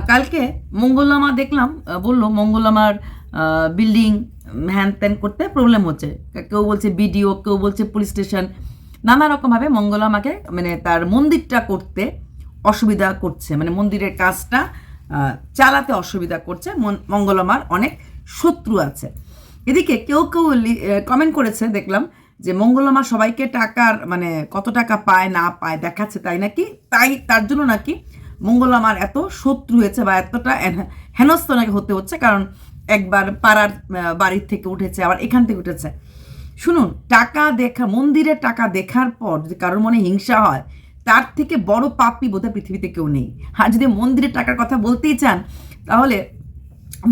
কালকে মঙ্গলামা দেখলাম বলল মঙ্গলামার বিল্ডিং হ্যান ত্যান করতে প্রবলেম হচ্ছে। কেউ বলছে বিডিও কেউ বলছে পুলিশ স্টেশন নানা রকমভাবে মঙ্গলামাকে মানে তার মন্দিরটা করতে অসুবিধা করছে। মানে মন্দিরের কাজটা চালাতে অসুবিধা করছে। মঙ্গলামার অনেক শত্রু আছে। এদিকে কেউ কেউ কমেন্ট করেছে, দেখলাম যে মঙ্গলমা সবাইকে টাকার মানে কত টাকা পায়, না পায়, দেখাচ্ছে তাই নাকি? তাই, তার জন্য নাকি মঙ্গলমার এত শত্রু হয়েছে বা এতটা হেন- হেনস্থ নাকি হতে হচ্ছে, কারণ একবার পাড়ার বাড়ির থেকে উঠেছে, আবার এখান থেকে উঠেছে। শুনুন, টাকা দেখা মন্দিরের টাকা দেখার পর যদি কারোর মনে হিংসা হয়, তার থেকে বড় পাপি বোধহয় পৃথিবীতে কেউ নেই। আর যদি মন্দিরের টাকার কথা বলতেই চান, তাহলে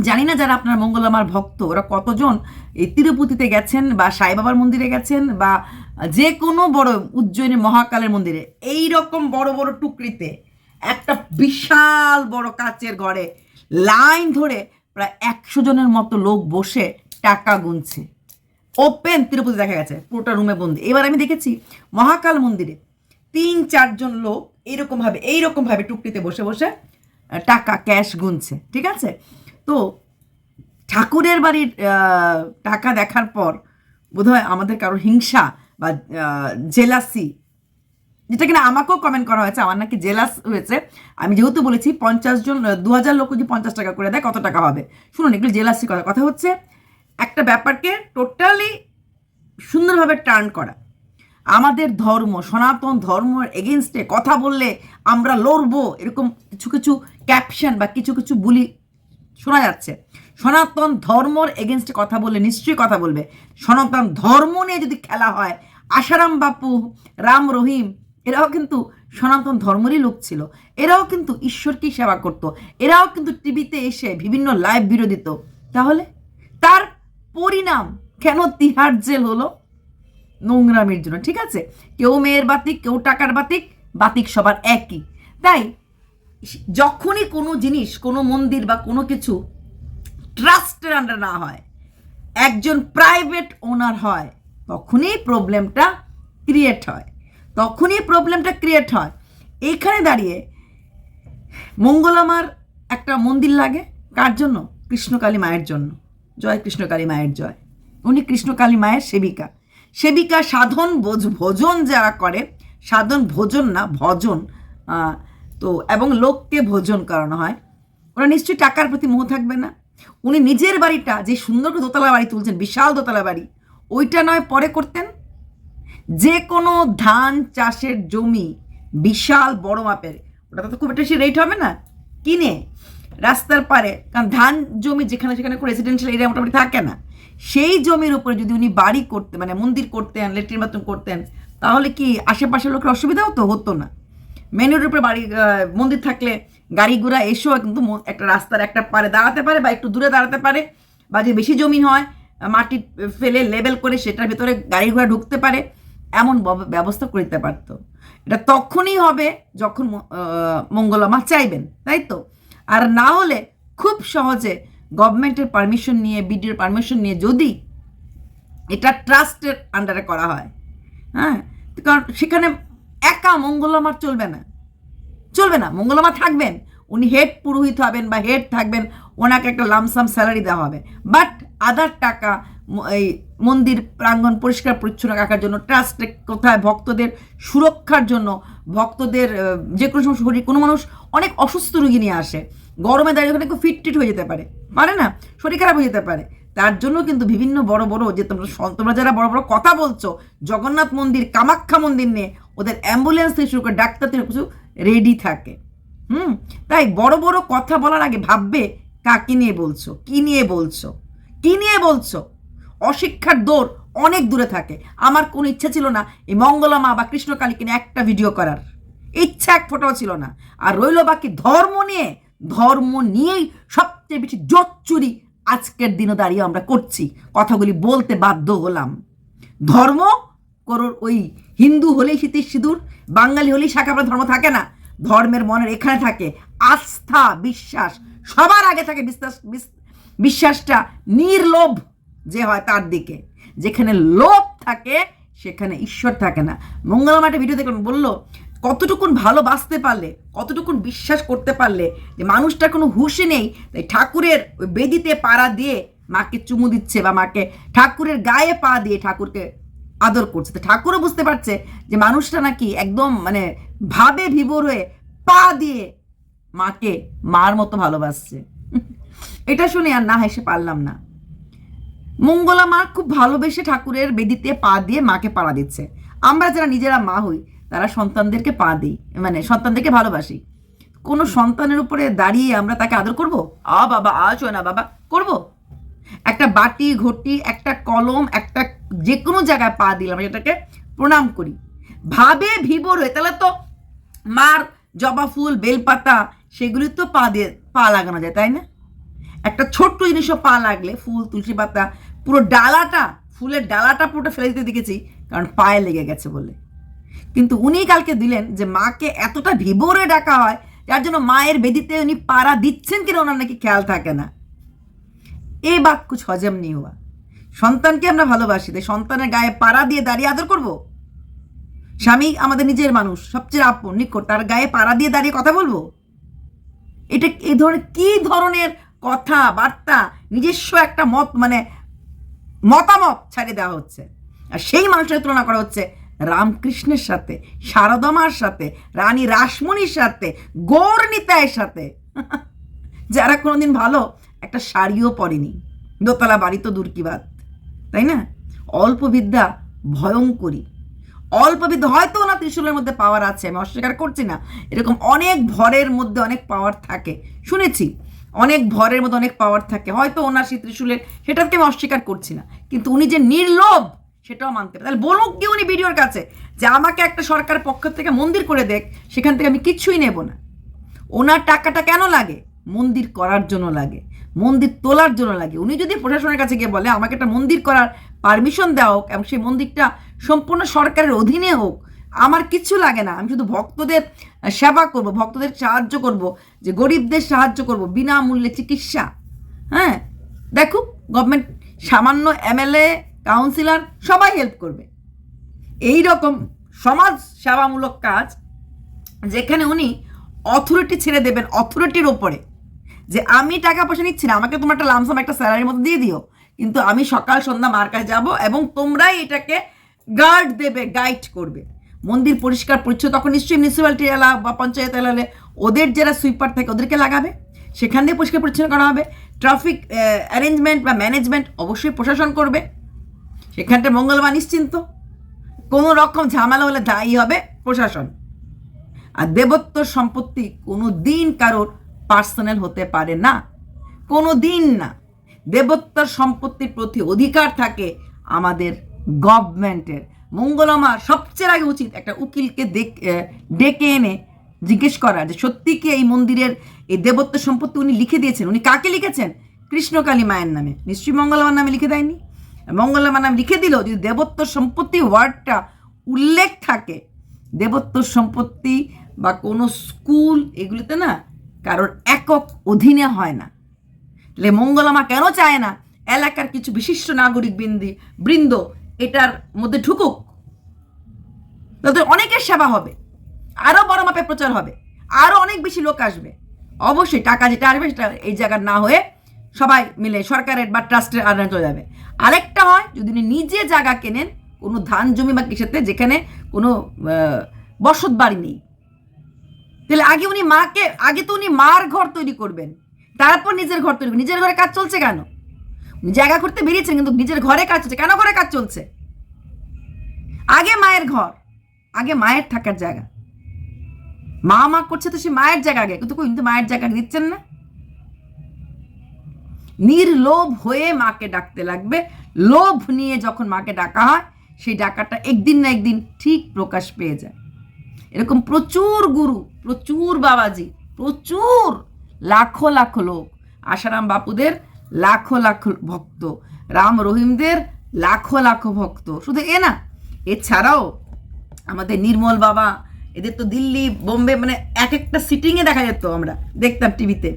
জানি না যারা আপনার মঙ্গলামার ভক্ত, ওরা কতজন এই তিরুপতিতে গেছেন বা সাই বাবার মন্দিরে গেছেন বা যে কোনো বড় উজ্জয়িনী মহাকালের মন্দিরে এই রকম বড় বড় টুকরিতে একটা বিশাল বড় কাচের ঘরে লাইন ধরে প্রায় একশো জনের মতো লোক বসে টাকা গুনছে। ওপেন তিরুপতি দেখা গেছে, পুরোটা রুমে বন্দি। এবার আমি দেখেছি মহাকাল মন্দিরে তিন, চারজন লোক এইরকমভাবে এইরকমভাবে টুকটিতে বসে বসে টাকা ক্যাশ গুনছে, ঠিক আছে? তো ঠাকুরের বাড়ির টাকা দেখার পর বোধহয় আমাদের কারোর হিংসা বা জেলাসি যেটা কিনা আমাকেও কমেন্ট করা হয়েছে, আমার নাকি জেলাস হয়েছে। আমি যেহেতু বলেছি পঞ্চাশ জন দু হাজার লোক যদি পঞ্চাশ টাকা করে দেয়, কত টাকা হবে? শুনুন এগুলো জেলাসি কথা কথা হচ্ছে, একটা ব্যাপারকে টোটালি সুন্দরভাবে টার্ন করা। আমাদের ধর্ম, সনাতন ধর্মের এগেনস্টে কথা বললে আমরা লড়বো, এরকম কিছু কিছু ক্যাপশন বা কিছু কিছু বুলি শোনা যাচ্ছে। সনাতন ধর্মর এগেনস্টে কথা বললে নিশ্চয়ই কথা বলবে। সনাতন ধর্ম নিয়ে যদি খেলা হয়, আশারাম বাপু, রাম রহিম এরাও কিন্তু সনাতন ধর্মেরই লোক ছিল। এরাও কিন্তু ঈশ্বরকেই সেবা করত। এরাও কিন্তু টিভিতে এসে বিভিন্ন লাইভ দিত তাহলে? তার পরিণাম কেন তিহার জেল হলো? নোংরামির জন্য, ঠিক আছে? কেউ মেয়ের বাতিক, কেউ টাকার বাতিক বাতিক সবার একই। তাই যখনই কোনো জিনিস, কোনো মন্দির বা কোনো কিছু ট্রাস্টের আন্ডার না হয়, একজন প্রাইভেট ওনার হয়, তখনই প্রবলেমটা ক্রিয়েট হয়। তখনই প্রবলেমটা ক্রিয়েট হয়। এইখানে দাঁড়িয়ে মঙ্গলামার একটা মন্দির লাগে। কার জন্য? কৃষ্ণকালী মায়ের জন্য। জয় কৃষ্ণকালী মায়ের জয়। উনি কৃষ্ণকালী মায়ের সেবিকা। সেবিকা সাধন ভোজন যারা করে, সাধন ভোজন না, ভজন তো এবং লোককে ভোজন করানো হয়। ওরা নিশ্চয়ই টাকার প্রতি মোহ থাকবে না। উনি নিজের বাড়িটা, যে সুন্দর দোতলা বাড়ি তুলছেন, বিশাল দোতলা বাড়ি, ওইটা নয়, পরে করতেন। যে কোনো ধান চাষের জমি বিশাল বড় মাপের ওটা তো খুব একটা বেশি রেট হবে না, কিনে রাস্তার পারে কারণ ধান জমি যেখানে সেখানে রেসিডেন্সিয়াল এরিয়া মোটামুটি থাকে না, সেই জমির উপরে যদি উনি বাড়ি করতে মানে মন্দির করতেন লেট্রিন বাথরুম করতেন, তাহলে কি আশেপাশের লোকের অসুবিধা হতো হতো না? মেন রোডের উপরে বাড়ি মন্দির থাকলে গাড়ি ঘোড়া এসেও কিন্তু একটা রাস্তার একটা পারে দাঁড়াতে পারে বা একটু দূরে দাঁড়াতে পারে, বা যে বেশি জমি হয়, মাটি ফেলে লেবেল করে সেটার ভেতরে গাড়ি ঘোড়া ঢুকতে পারে এমন ব্যবস্থা করে দিতে পারতো। এটা তখনই হবে যখন মঙ্গলামা চাইবেন, তাই তো? আর না হলে খুব সহজে গভর্নমেন্টের পারমিশন নিয়ে বিডিওর পারমিশন নিয়ে যদি এটা ট্রাস্টের আন্ডারে করা হয় হ্যাঁ? কারণ সেখানে একা মঙ্গলামার চলবে না। চলবে না, মঙ্গলামা থাকবেন, উনি হেড পুরোহিত হবেন বা হেড থাকবেন, ওনাকে একটা লামসাম স্যালারি দেওয়া হবে। বাট আদার টাকা এই মন্দির প্রাঙ্গণ পরিষ্কার, পরিচ্ছন্ন রাখার জন্য ট্রাস্টে কোথায় ভক্তদের সুরক্ষার জন্য, ভক্তদের যে কোনো সময় শরীর কোনো মানুষ অনেক অসুস্থ রুগী নিয়ে আসে, গরমে দাঁড়িয়ে ওখানে ফিট টিট হয়ে যেতে পারে পারে না? শরীর খারাপ হয়ে যেতে পারে। তার জন্য কিন্তু বিভিন্ন বড় বড় যে তোমরা তোমরা যারা বড় বড় কথা বলছো, জগন্নাথ মন্দির, কামাখ্যা মন্দির নিয়ে, ওদের অ্যাম্বুলেন্স থেকে শুরু করে ডাক্তার থেকে কিছু রেডি থাকে। হুম? তাই বড় বড় কথা বলার আগে ভাববে কাকে নিয়ে বলছো, কি নিয়ে বলছো, কি নিয়ে বলছো? অশিক্ষার দৌড় অনেক দূরে থাকে। আমার কোনো ইচ্ছা ছিল না এই মঙ্গলামা বা কৃষ্ণকালীকে নিয়ে একটা ভিডিও করার। ইচ্ছা এক ফোটাও ছিল না। আর রইল বাকি ধর্ম নিয়ে, ধর্ম নিয়েই সবচেয়ে বেশি জোচ্চুরি আজকের দিনও দাঁড়িয়ে আমরা করছি। কথাগুলি বলতে বাধ্য হলাম। ধর্ম করোর ওই হিন্দু হলেই শীতের সিঁদুর, বাঙালি হলেই শাখাপ্রা ধর্ম থাকে না। ধর্মের মনের এখানে থাকে আস্থা, বিশ্বাস। সবার আগে থাকে বিশ্বাস বিশ্বাসটা নির্লোভ। যে হয় তার দিকে। যেখানে লোভ থাকে, সেখানে ঈশ্বর থাকে না। মঙ্গলমাটে ভিডিও দেখলাম, বলল, কতটুকুন ভালোবাসতে পারলে, কতটুকুন বিশ্বাস করতে পারলে যে মানুষটার কোনো হুঁশই নেই, তাই ঠাকুরের ওই বেদিতে পাড়া দিয়ে মাকে চুমু দিচ্ছে বা মাকে ঠাকুরের গায়ে পা দিয়ে ঠাকুরকে আদর করছে। তো ঠাকুরও বুঝতে পারছে যে মানুষটা নাকি একদম মানে ভাবে ভিবর হয়ে পা দিয়ে মাকে মার মতো ভালোবাসছে। এটা শুনে আর না হেসে পারলাম না। মঙ্গলা মা খুব ভালোবেসে ঠাকুরের বেদিতে পা দিয়ে মাকে পাড়া দিচ্ছে। আমরা যারা নিজেরা মা হই, তারা সন্তানদেরকে পা দিই মানে সন্তানদেরকে ভালোবাসি। কোনো সন্তানের উপরে দাঁড়িয়ে আমরা তাকে আদর করব? আ বাবা, আ না বাবা, করব? একটা বাটি, ঘটি, একটা কলম, একটা যে কোনো জায়গায় পা দিলাম এটাকে প্রণাম করি। ভাবে ভিবর হয়ে তাহলে তো মার জবা ফুল, বেলপাতা, সেগুলি তো পা দিয়ে পা লাগানো যায়, তাই না? একটা ছোট্ট জিনিসও পা লাগলে, ফুল, তুলসী পাতা পুরো ডালাটা, ফুলের ডালাটা পুরোটা ফেলে দিতে দেখেছি, কারণ পায়ে লেগে গেছে বলে। কিন্তু উনি কালকে দিলেন যে মাকে এতটা ভিবরে ডাকা হয়, যার জন্য মায়ের বেদিতে উনি পাড়া দিচ্ছেন কিনা ওনার নাকি খেয়াল থাকে না। এই বাত কুছ হজম নেই হওয়া। সন্তানকে আমরা ভালোবাসি, তাই সন্তানের গায়ে পাড়া দিয়ে দাঁড়িয়ে আদর করব? স্বামী আমাদের নিজের মানুষ, সবচেয়ে আপন, নিকট, তার গায়ে পাড়া দিয়ে দাঁড়িয়ে কথা বলব? এটা এই ধরনের কি ধরনের কথা, বার্তা, নিজস্ব একটা মত মানে মতামত ছাড়িয়ে দেওয়া হচ্ছে। আর সেই মানুষের তুলনা করা হচ্ছে রামকৃষ্ণের সাথে, শারদমার সাথে, রানী রাসমণির সাথে গৌর নিতায়ের সাথে। যারা কোনোদিন ভালো, একটা শাড়িও পরেনি। দোতলা বাড়ি তো দূর কি বাদ তাই না? অল্প বিদ্যা ভয়ঙ্করী। অল্প বিদ্যা হয়তো না ত্রিশূলের মধ্যে পাওয়ার আছে, আমি অস্বীকার করছি না। এরকম অনেক ভরের মধ্যে অনেক পাওয়ার থাকে। শুনেছি। অনেক ভরের মধ্যে অনেক পাওয়ার থাকে। হয়তো ওনার সেই ত্রিশূলের, সেটাকে আমি অস্বীকার করছি না। কিন্তু উনি যে নির্লোভ, সেটাও মানতে পারে। তাহলে বলুক কি উনি ভিডিওর কাছে যে আমাকে একটা সরকারের পক্ষ থেকে মন্দির করে দেখ, সেখান থেকে আমি কিচ্ছুই নেব না। ওনার টাকাটা কেন লাগে? মন্দির করার জন্য লাগে। মন্দির তোলার জন্য লাগে। উনি যদি প্রশাসনের কাছে গিয়ে বলে, আমাকে একটা মন্দির করার পারমিশন দেওয়া হোক এবং সেই মন্দিরটা সম্পূর্ণ সরকারের অধীনে হোক আমার কিচ্ছু লাগে না। আমি শুধু ভক্তদের সেবা করব, ভক্তদের সাহায্য করব, যে গরিবদের সাহায্য করব, বিনামূল্যে চিকিৎসা। হ্যাঁ? দেখো গভর্নমেন্ট সামান্য এমএলএ কাউন্সিলর সবাই হেল্প করবে। এই রকম সমাজ সেবামূলক কাজ, যেখানে উনি অথরিটি ছেড়ে দেবেন অথরিটির ওপরে। যে আমি টাকা পয়সা নিচ্ছি না, আমাকে তোমার একটা লামসাম একটা স্যালারির মতো দিয়ে দিও। কিন্তু আমি সকাল, সন্ধ্যা মার কাছে যাব এবং তোমরাই এটাকে গার্ড দেবে গাইড করবে। মন্দির পরিষ্কার পরিচ্ছন্ন তখন নিশ্চয়ই মিউনিসিপ্যালিটি এলা বা পঞ্চায়েত এলালে ওদের যারা সুইপার থাকে ওদেরকে লাগাবে। সেখান দিয়ে পরিষ্কার, পরিচ্ছন্ন করা হবে। ট্রাফিক অ্যারেঞ্জমেন্ট বা ম্যানেজমেন্ট অবশ্যই প্রশাসন করবে। সেখানটা মঙ্গলবার নিশ্চিন্ত। কোনো রকম ঝামেলা হলে দায়ী হবে প্রশাসন। আর দেবত্ব সম্পত্তি কোনো দিন কারোর পার্সোনাল হতে পারে না। কোনো দিন না। দেবত্বর সম্পত্তির প্রতি অধিকার থাকে আমাদের গভর্নমেন্টের মঙ্গলমার সবচেয়ে আগে উচিত একটা উকিলকে ডেকে এনে জিজ্ঞেস করা যে সত্যি কি এই মন্দিরের এই দেবত্ব সম্পত্তি উনি লিখে দিয়েছেন? উনি কাকে লিখেছেন? কৃষ্ণকালী মায়ের নামে। নিশ্চয়ই মঙ্গলমার নামে লিখে দেয়নি? মঙ্গলমার নামে লিখে দিল যদি দেবত্ব সম্পত্তি ওয়ার্ডটা উল্লেখ থাকে, দেবত্ব সম্পত্তি বা কোনো স্কুল এগুলিতে না কারোর একক অধীনে হয় না। তাহলে মঙ্গলমা কেন চায় না? এলাকার কিছু বিশিষ্ট নাগরিক বৃন্দি বৃন্দ এটার মধ্যে ঢুকুক তাদের অনেকের সেবা হবে আরও বড় মাপে প্রচার হবে আরও অনেক বেশি লোক আসবে। অবশ্যই টাকা যেটা আসবে সেটা এই জায়গার না হয়ে সবাই মিলে সরকারের বা ট্রাস্টের আদানে চলে যাবে। আরেকটা হয়, যদি উনি নিজে জায়গা কেনেন, কোনো ধান, জমি বা কিসেতে যেখানে কোনো বসত বাড়ি নেই, তাহলে আগে উনি মাকে, আগে তো উনি মার ঘর তৈরি করবেন, তারপর নিজের ঘর তৈরি নিজের ঘরে কাজ চলছে কেন? জায়গা করতে বেরিয়েছেন, কিন্তু নিজের ঘরে কাজ চলছে। কেন ঘরে কাজ চলছে? আগে মায়ের ঘর, আগে মায়ের থাকার জায়গা। মা মা করছে তো সে মায়ের জায়গা আগে, কিন্তু কই, উনি তো মায়ের জায়গা দিচ্ছেন না। নির্লোভ হয়ে মাকে ডাকতে লাগবে। লোভ নিয়ে যখন মাকে ডাকা হয়, সেই ডাকাটা একদিন না একদিন ঠিক প্রকাশ পেয়ে যায়। এরকম প্রচুর গুরু, প্রচুর বাবাজি, প্রচুর লাখো লাখো লোক, আশারাম বাপুদের লাখো লাখো ভক্ত। রাম রহিমদের লাখো লাখো ভক্ত। শুধু এ না, এছাড়াও আমাদের নির্মল বাবা, এদের তো দিল্লি, বোম্বে মানে এক একটা সিটিংয়ে দেখা যেত আমরা, দেখতাম টিভিতে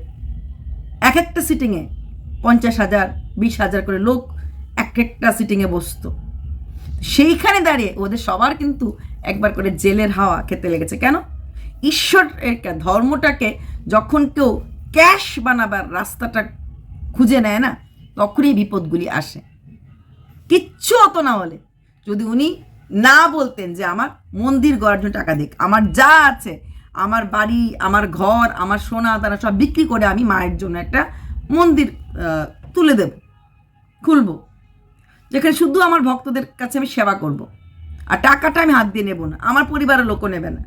এক একটা সিটিংয়ে পঞ্চাশ হাজার, বিশ হাজার করে লোক এক একটা সিটিংয়ে বসতো। সেইখানে দাঁড়িয়ে ওদের সবার কিন্তু একবার করে জেলের হাওয়া খেতে লেগেছে। কেন? ঈশ্বর ধর্মটাকে যখন কেউ ক্যাশ বানাবার রাস্তাটা খুঁজে নেয় না, তখনই বিপদগুলি আসে। কিচ্ছু হতো না হলে যদি উনি না বলতেন যে আমার মন্দির গড়ার জন্য টাকা দিক, আমার যা আছে, আমার বাড়ি, আমার ঘর, আমার সোনা তারা সব বিক্রি করে আমি মায়ের জন্য একটা মন্দির তুলে দেব, খুলবো। যেখানে শুধু আমার ভক্তদের কাছে আমি সেবা করব। আর টাকাটা আমি হাত দিয়ে নেব না, আমার পরিবারের লোকও নেবে না।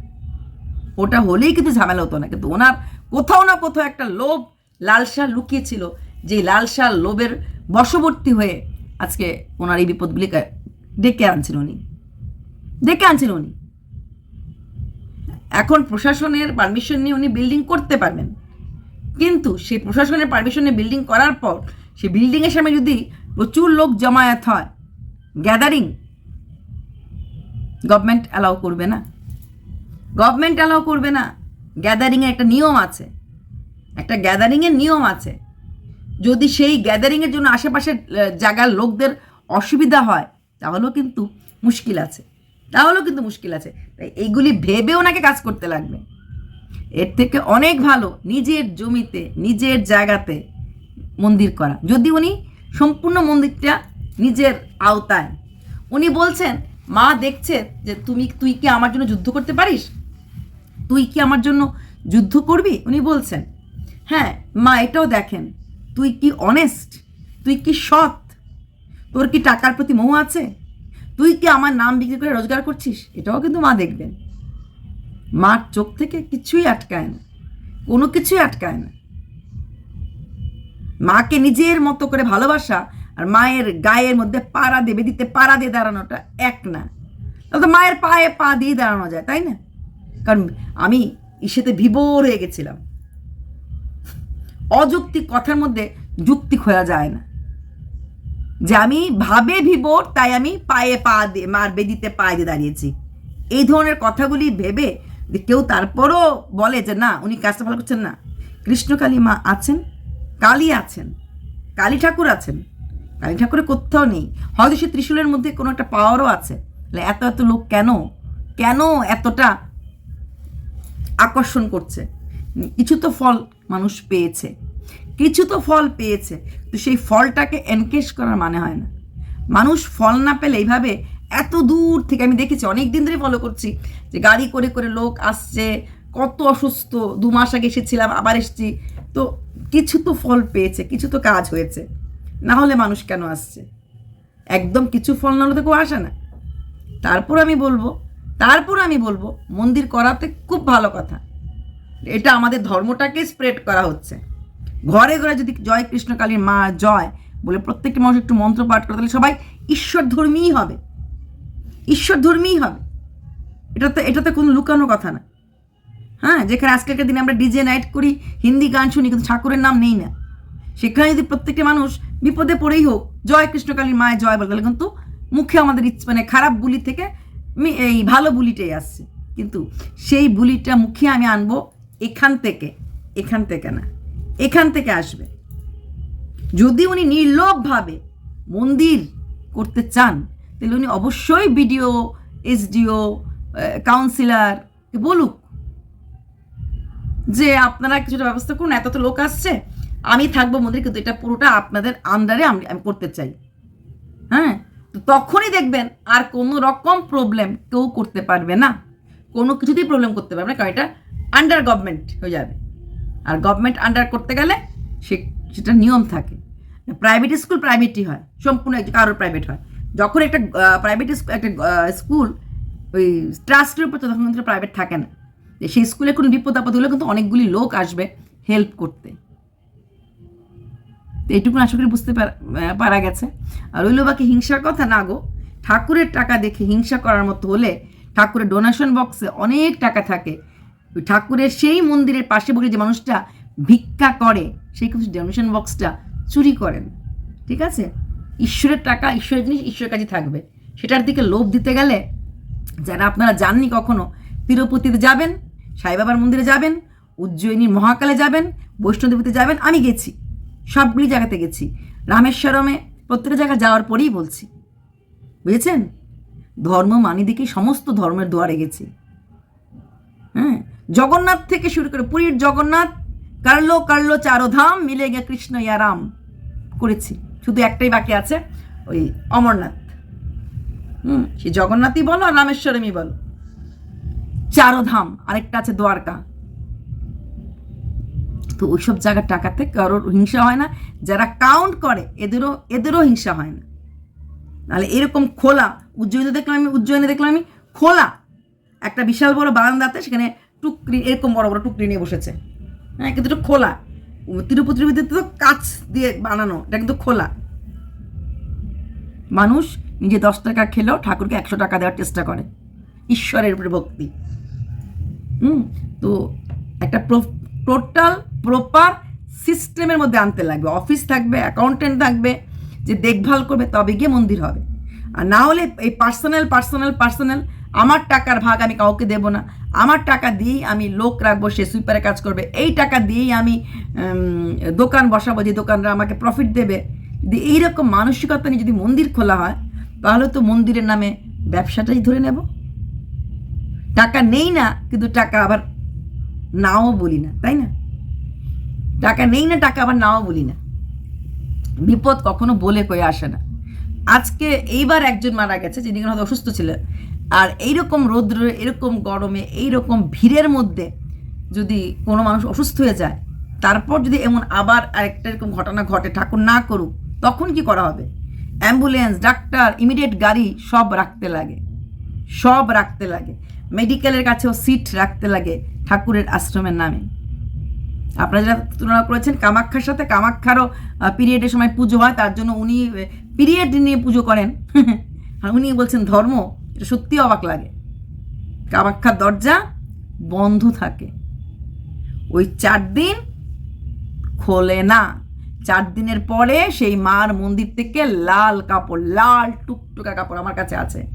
ওটা হলেই কিন্তু ঝামেলা হতো না, কিন্তু ওনার কোথাও না কোথাও একটা লোভ, লালসা লুকিয়েছিল যে লালসা লোভের বশবর্তী হয়ে আজকে ওনার এই বিপদগুলিকে ডেকে আনছেন উনি। ডেকে আনছেন উনি। এখন প্রশাসনের পারমিশন নিয়ে উনি বিল্ডিং করতে পারবেন। কিন্তু সেই প্রশাসনের পারমিশনে বিল্ডিং করার পর সেই বিল্ডিংয়ের সামনে যদি প্রচুর লোক জমায়েত হয় গ্যাদারিং গভর্নমেন্ট অ্যালাউ করবে না। গভর্নমেন্ট অ্যালাউ করবে না। গ্যাদারিংয়ের একটা নিয়ম আছে। একটা গ্যাদারিংয়ের নিয়ম আছে। যদি সেই গ্যাদারিংয়ের জন্য আশেপাশের জায়গার লোকদের অসুবিধা হয়, তাহলেও কিন্তু মুশকিল আছে। তাহলেও কিন্তু মুশকিল আছে। তাই এইগুলি ভেবে ওনাকে কাজ করতে লাগবে। এর থেকে অনেক ভালো নিজের জমিতে, নিজের জায়গাতে মন্দির করা। যদি উনি সম্পূর্ণ মন্দিরটা নিজের আওতায়, উনি বলছেন, মা দেখছে যে তুমি, তুই কি আমার জন্য যুদ্ধ করতে পারিস? তুই কি আমার জন্য যুদ্ধ করবি? উনি বলছেন হ্যাঁ মা এটাও দেখেন। তুই কি অনেস্ট তুই কি সৎ? তোর কি টাকার প্রতি মোহ আছে? তুই কি আমার নাম বিক্রি করে রোজগার করছিস? এটাও কিন্তু মা দেখবেন। মার চোখ থেকে কিছুই আটকায় না। কোনো কিছুই আটকায় না। মাকে নিজের মতো করে ভালোবাসা আর মায়ের গায়ের মধ্যে পাড়া দেবে, দিতে পাড়া দিয়ে দাঁড়ানোটা এক না। তাহলে তো মায়ের পায়ে পা দিয়ে দাঁড়ানো যায়, তাই না? কারণ আমি ইসেতে বিভোর হয়ে গেছিলাম। অযৌক্তিক কথার মধ্যে যুক্তি খোয়া যায় না। যে আমি ভাবে ভিবোর তাই আমি পায়ে পা দিয়ে মার বেদিতে পায়ে দিয়ে দাঁড়িয়েছি। এই ধরনের কথাগুলি ভেবে যে কেউ তারপরও বলে যে, না, উনি কাজটা ভালো করছেন না। কৃষ্ণকালী মা আছেন, কালী আছেন, কালী ঠাকুর আছেন। কালী ঠাকুরের কোথাও নেই। হয়তো সে ত্রিশূলের মধ্যে কোনো একটা পাওয়ারও আছে। এত এত লোক কেন? কেন এতটা আকর্ষণ করছে? কিছু তো ফল মানুষ পেয়েছে, কিছু তো ফল পেয়েছে তো সেই ফলটাকে এনকেশ করার মানে হয় না। মানুষ ফল না পেলে এইভাবে এত দূর থেকে, আমি দেখেছি অনেক দিন ধরে ফলো করছি যে গাড়ি করে করে লোক আসছে, কত অসুস্থ, দু মাস আগে এসেছিলাম, আবার এসেছি। তো কিছু তো ফল পেয়েছে, কিছু তো কাজ হয়েছে, না হলে মানুষ কেন আসছে? একদম কিছু ফল না হলে তো কেউ আসে না। তারপর আমি বলব, তারপর আমি বলব, মন্দির করাতে খুব ভালো কথা। এটা আমাদের ধর্মটাকে স্প্রেড করা হচ্ছে। ঘরে ঘরে যদি জয় কৃষ্ণকালীর মা জয় বলে প্রত্যেকটি মানুষ একটু মন্ত্র পাঠ করে, তাহলে সবাই ঈশ্বর ধর্মীই হবে। ঈশ্বর ধর্মীই হবে। এটা তো এটা তো কোনো লুকানো কথা না। হ্যাঁ যেখানে আজকালকার দিনে আমরা ডিজে নাইট করি, হিন্দি গান শুনি, কিন্তু ঠাকুরের নাম নেই না। সেখানে যদি প্রত্যেকটি মানুষ বিপদে পড়েই হোক, জয় কৃষ্ণকালীর মায়ের জয় বলে, তাহলে কিন্তু মুখে আমাদের ইচ্ছে মানে খারাপ বুলি থেকে এই ভালো বুলিটাই আসছে। কিন্তু সেই বুলিটা মুখে আমি আনব এখান থেকে এখান থেকে না, এখান থেকে আসবে। যদি উনি নির্লোভভাবে মন্দির করতে চান, তাহলে উনি অবশ্যই বিডিও, এসডিও কাউন্সিলার বলুক যে আপনারা কিছুটা ব্যবস্থা করুন, এত তো লোক আসছে, আমি থাকব মন্দির, কিন্তু এটা পুরোটা আপনাদের আন্ডারে আমি আমি করতে চাই। হ্যাঁ? তো তখনই দেখবেন আর কোনো রকম প্রবলেম কেউ করতে পারবে না। কোনো কিছুতেই প্রবলেম করতে পারবে না, কারণ এটা আন্ডার গভর্নমেন্ট হয়ে যাবে। আর গভর্নমেন্ট আন্ডার করতে গেলে সে, সেটা নিয়ম থাকে। প্রাইভেট স্কুল প্রাইভেটই হয়, সম্পূর্ণ কারোর প্রাইভেট হয়। যখন একটা প্রাইভেট একটা স্কুল ওই ট্রাস্টের উপর তখন কিন্তু প্রাইভেট থাকে না। সেই স্কুলে কোনো বিপদ আপদ হলে কিন্তু অনেকগুলি লোক আসবে হেল্প করতে। তো এইটুকু আশা করি বুঝতে পারা- পারা গেছে। আর রইল বাকি হিংসার কথা না গো। ঠাকুরের টাকা দেখে হিংসা করার মতো হলে ঠাকুরের ডোনেশন বক্সে অনেক টাকা থাকে। ওই ঠাকুরের সেই মন্দিরের পাশে বসে যে মানুষটা ভিক্ষা করে, সেই কিন্তু ডোনেশন বক্সটা চুরি করেন। ঠিক আছে? ঈশ্বরের টাকা, ঈশ্বরের জিনিস ঈশ্বরের কাছে থাকবে। সেটার দিকে লোভ দিতে গেলে যারা আপনারা যাননি কখনো, তিরুপতিতে যাবেন, সাইবাবার মন্দিরে যাবেন উজ্জয়িনী মহাকালে যাবেন বৈষ্ণোদেবীতে যাবেন, আমি গেছি। সবগুলি জায়গাতে গেছি। রামেশ্বরমে প্রত্যেকটা জায়গা যাওয়ার পরেই বলছি। বুঝেছেন? ধর্ম মানি দেখেই সমস্ত ধর্মের দুয়ারে গেছি। হ্যাঁ? জগন্নাথ থেকে শুরু করে পুরীর জগন্নাথ, কার্লো কার্লো, চারোধাম মিলে গে কৃষ্ণ ইয়ারাম করেছি। শুধু একটাই বাকি আছে, ওই অমরনাথ। হুম, সে জগন্নাথই বলো আর রামেশ্বরমই বলো। চারোধাম, আরেকটা আছে দ্বারকা। তো ওইসব জায়গার টাকাতে কারোর হিংসা হয় না। যারা কাউন্ট করে, এদেরও এদেরও হিংসা হয় না। নাহলে এরকম খোলা, উজ্জয়িনী দেখলাম আমি, উজ্জয়িনী দেখলাম আমি, খোলা। একটা বিশাল বড় বারান্দাতে সেখানে টুকরি, এরকম বড় বড় টুকরি নিয়ে বসেছে। হ্যাঁ কিন্তু এটা খোলা। তিরুপতির ভিতরে তো কাচ দিয়ে বানানো, এটা কিন্তু খোলা। মানুষ নিজে দশ টাকা খেলেও ঠাকুরকে একশো টাকা দেওয়ার চেষ্টা করে। ঈশ্বরের উপরে ভক্তি। হুম, তো একটা টোটাল, প্রপার সিস্টেমের মধ্যে আনতে লাগবে। অফিস থাকবে, অ্যাকাউন্টেন্ট থাকবে, যে দেখভাল করবে, তবে গিয়ে মন্দির হবে। আর না হলে এই পার্সোনাল পার্সোনাল পার্সোনাল আমার টাকার ভাগ আমি কাউকে দেব না। আমার টাকা দিয়েই আমি লোক রাখব, সে সুইপারে কাজ করবে। এই টাকা দিয়েই আমি দোকান বসাবো, যে দোকানরা আমাকে প্রফিট দেবে। যদি এইরকম মানসিকতা নিয়ে যদি মন্দির খোলা হয়, তাহলে তো মন্দিরের নামে ব্যবসাটাই ধরে নেব। টাকা নেই না, কিন্তু টাকা আবার নাও বলি না, তাই না? টাকা নেই না, টাকা আবার নাও বলি না। বিপদ কখনো বলে কয়ে আসে না। আজকে এইবার একজন মারা গেছে, যিনি হয়তো অসুস্থ ছিলেন। আর এইরকম রৌদ্রে এরকম গরমে, এইরকম ভিড়ের মধ্যে যদি কোনো মানুষ অসুস্থ হয়ে যায়, তারপর যদি এমন আবার আরেকটা এরকম ঘটনা ঘটে, ঠাকুর না করুক, তখন কি করা হবে? অ্যাম্বুলেন্স, ডাক্তার, ইমিডিয়েট গাড়ি সব রাখতে লাগে, সব রাখতে লাগে। মেডিকেলের কাছেও সিট রাখতে লাগে ঠাকুরের আশ্রমের নামে। আপনারা যারা তুলনা করেছেন, কামাখ্যার সাথে, কামাখ্যারও পিরিয়ডের সময় পুজো হয়, তার জন্য উনি পিরিয়ড নিয়ে পুজো করেন। উনি বলছেন, ধর্ম এটা সত্যি অবাক লাগে। কামাখ্যার দরজা বন্ধ থাকে। ওই চার দিন খোলে না। চার দিনের পরে সেই মার মন্দির থেকে লাল কাপড়, লাল টুকটুকা কাপড় আমার কাছে আছে।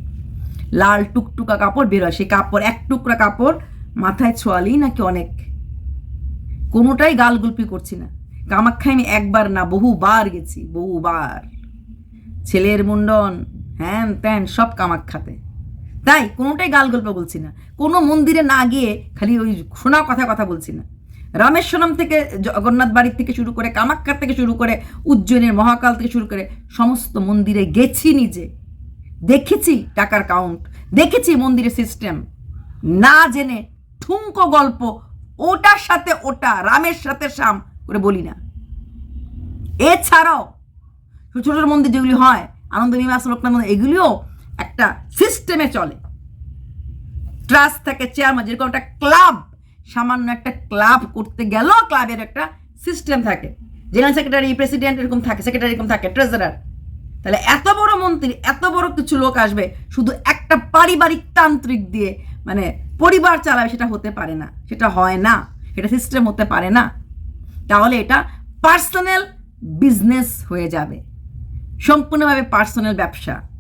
লাল টুকটুকা কাপড় বেরোয় সেই কাপড়, এক টুকরা কাপড় মাথায় ছোয়ালেই নাকি অনেক। কোনোটাই গালগুলপি করছি না। কামাখ্যায় আমি একবার না, বহুবার গেছি, বহুবার। ছেলের মুন্ডন, হ্যান ত্যান সব কামাখ্যাতে। তাই কোনোটাই গালগল্প বলছি না। কোনো মন্দিরে না গিয়ে খালি ওই শোনা কথা কথা বলছি না। রামেশ্বরম থেকে জগন্নাথ বাড়ির থেকে শুরু করে কামাখ্যার থেকে শুরু করে উজ্জয়িনীর মহাকাল থেকে শুরু করে সমস্ত মন্দিরে গেছি নিজে। দেখেছি টাকার কাউন্ট দেখেছি মন্দিরের সিস্টেম না জেনে ঠুমকো গল্প, ওটার সাথে ওটা, রামের সাথে শাম করে বলি না। এছাড়াও ছোট ছোট মন্দির যেগুলি হয় আনন্দ বিমাস লোকনাথ এগুলিও একটা সিস্টেমে চলে। ট্রাস্ট থাকে চেয়ারম্যান যেরকম একটা ক্লাব সামান্য একটা ক্লাব করতে গেল ক্লাবের একটা সিস্টেম থাকে। জেনারেল সেক্রেটারি প্রেসিডেন্ট এরকম থাকে সেক্রেটারি এরকম থাকে ট্রেজারার তাহলে এত বড় মন্ত্রী, এত বড় কিছু লোক আসবে, শুধু একটা পারিবারিক তান্ত্রিক দিয়ে মানে পরিবার চালাবে, সেটা হতে পারে না। সেটা হয় না। এটা সিস্টেম হতে পারে না। তাহলে এটা পার্সোনাল বিজনেস হয়ে যাবে। সম্পূর্ণভাবে পার্সোনাল ব্যবসা।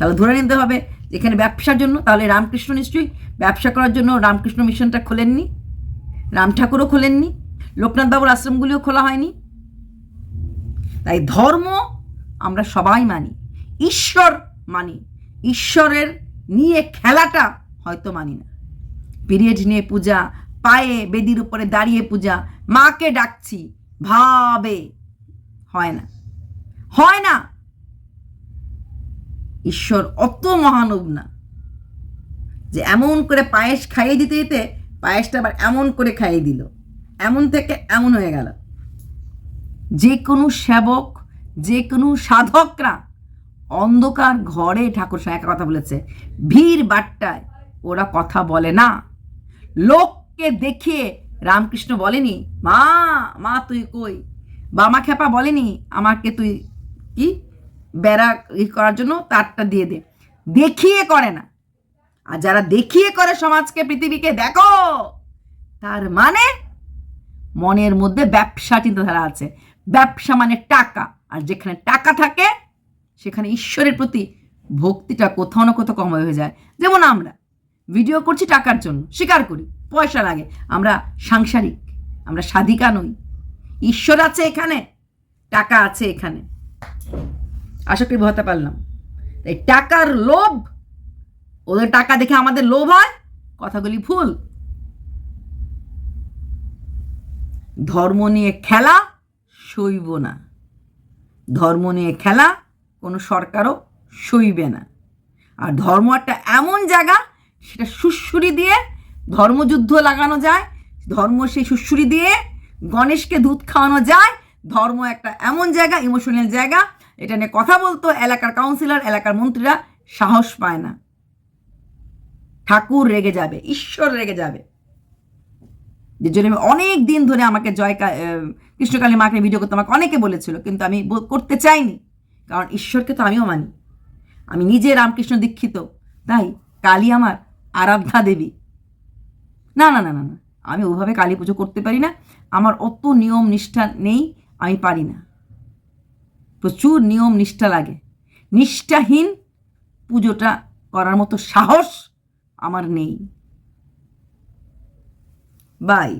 তাহলে ধরে নিতে হবে এখানে ব্যবসার জন্য, তাহলে রামকৃষ্ণ নিশ্চয়ই ব্যবসা করার জন্য রামকৃষ্ণ মিশনটা খোলেননি, রাম ঠাকুরও খোলেননি লোকনাথবাবুর আশ্রমগুলিও খোলা হয়নি। তাই ধর্ম আমরা সবাই মানি, ঈশ্বর মানি, ঈশ্বরের নিয়ে খেলাটা হয়তো মানি না। পিরিয়ড নিয়ে পূজা, পায়ে বেদির উপরে দাঁড়িয়ে পূজা, মাকে ডাকছি, ভাবে, হয় না। হয় না ঈশ্বর অত মহানব না। যে এমন করে পায়েস খাইয়ে দিতে দিতে পায়েসটা আবার এমন করে খাইয়ে দিল। এমন থেকে এমন হয়ে গেল। যে কোনো সেবক, যে কোনো সাধকরা অন্ধকার ঘরে ঠাকুর একটা কথা বলেছে, ভিড় বাট্টায় ওরা কথা বলে না। লোককে দেখিয়ে রামকৃষ্ণ বলেনি, মা মা তুই কই? বামা খেপা বলেনি, আমাকে তুই কি বেড়া ই করার জন্য তারটা দিয়ে দে। দেখিয়ে করে না। আর যারা দেখিয়ে করে সমাজকে, পৃথিবীকে, দেখো, তার মানে মনের মধ্যে ব্যবসা চিন্তাধারা আছে। ব্যবসা মানে টাকা। আর যেখানে টাকা থাকে, সেখানে ঈশ্বরের প্রতি ভক্তিটা কোথাও না কোথাও কম হয়ে যায়। যেমন আমরা ভিডিও করছি টাকার জন্য, স্বীকার করি, পয়সা লাগে। আমরা সাংসারিক, আমরা সাধিকা নই। ঈশ্বর আছে এখানে, টাকা আছে এখানে। আশা করি বোঝাতে পারলাম। তাই টাকার লোভ, ওদের টাকা দেখে আমাদের লোভ হয়, কথাগুলি ভুল। ধর্ম নিয়ে খেলা, সইব না। ধর্ম নিয়ে খেলা, কোনো সরকারও সইবে না। আর ধর্ম একটা এমন জায়গা, সেটা সুশ্রুরি দিয়ে ধর্মযুদ্ধ লাগানো যায়, ধর্ম সেই সুশ্রুরি দিয়ে গণেশকে দুধ খাওয়ানো যায়, ধর্ম একটা এমন জায়গা ইমোশনাল জায়গা এটা নিয়ে কথা বলতো, এলাকার কাউন্সিলর এলাকার মন্ত্রীরা সাহস পায় না। ঠাকুর রেগে যাবে, ঈশ্বর রেগে যাবে। যে জন্য অনেক দিন ধরে আমাকে জয় কৃষ্ণকালী মাকে ভিডিও করতে আমাকে অনেকে বলেছিল, কিন্তু আমি করতে চাইনি। কারণ ঈশ্বরকে তো আমিও মানি। আমি নিজে রামকৃষ্ণ দীক্ষিত, তাই কালী আমার আরাধ্যা দেবী। না না না না না, আমি ওভাবে কালী পুজো করতে পারি না। আমার অত নিয়ম নিষ্ঠা নেই, আমি পারি না। প্রচুর নিয়ম নিষ্ঠা লাগে। নিষ্ঠাহীন পুজোটা করার মতো সাহস আমার নেই। বাই